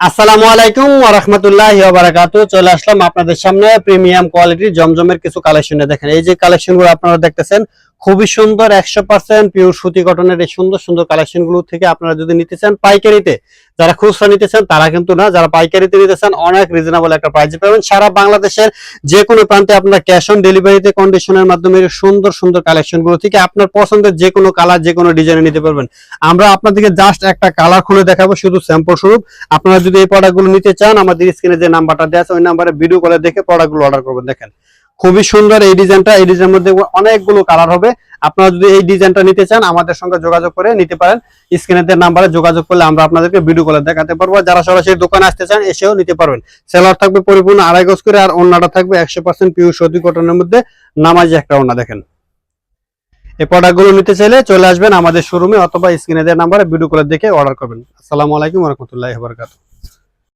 আসসালামু আলাইকুম রহমতুল্লাহ বারাকাত চলে আসলাম আপনাদের সামনে প্রিমিয়াম কোয়ালিটির জমজমের কিছু কালেকশন দেখেন, এই যে কালেকশনগুলো আপনারা দেখতেছেন খুবই সুন্দর, একশো পার্সেন্ট পিওর সুতি কটনের এই সুন্দর সুন্দর কালেকশনগুলো থেকে আপনারা যদি নিতে চান পাইকারিতে, যারা খুচরা নিতে চান তারা কিন্তু না, যারা পাইকারিতে নিতে চান অনেক রিজনেবল একটা প্রাইসে পাবেন। সারা বাংলাদেশের যে কোনো প্রান্তে আপনারা ক্যাশ অন ডেলিভারিতে কন্ডিশনের মাধ্যমে সুন্দর সুন্দর কালেকশনগুলো থেকে আপনার পছন্দের যে কোনো কালার যে কোনো ডিজাইনে নিতে পারবেন। আমরা আপনাদেরকে জাস্ট একটা কালার খুলে দেখাবো, শুধু স্যাম্পল স্বরূপ। আপনারা যদি এই প্রোডাক্টগুলো নিতে চান, আমাদের স্ক্রিনে যে নাম্বারটা দেওয়া আছে, ওই নাম্বারে ভিডিও কলে দেখে প্রোডাক্টগুলো অর্ডার করবেন। দেখেন খুবই সুন্দর এই ডিজাইনটা। এই ডিজাইনের মধ্যে অনেকগুলো কালার হবে। আপনারা যদি এই ডিজাইনটা নিতে চান, আমাদের সঙ্গে যোগাযোগ করে নিতে পারেন। স্ক্রিনের যে নাম্বারে যোগাযোগ করলে আমরা আপনাদেরকে ভিডিও কলে দেখাতে পারব। যারা সরাসরি দোকানে আসতে চান, এসেও নিতে পারবেন। সেলার থাকবে পরিপূর্ণ আড়াই গজ করে আর অন্যটা থাকবে একশো পার্সেন্ট পিউর সত্যি কটনের মধ্যে। নামাজি একটা ওনা দেখেন। এই প্রোডাক্টগুলো নিতে চাইলে চলে আসবেন আমাদের শোরুমে অথবা স্ক্রিনে দেওয়া নাম্বারে ভিডিও কলে দেখে অর্ডার করবেন। আসসালামু আলাইকুম রহমতুল্লাহ বরকাত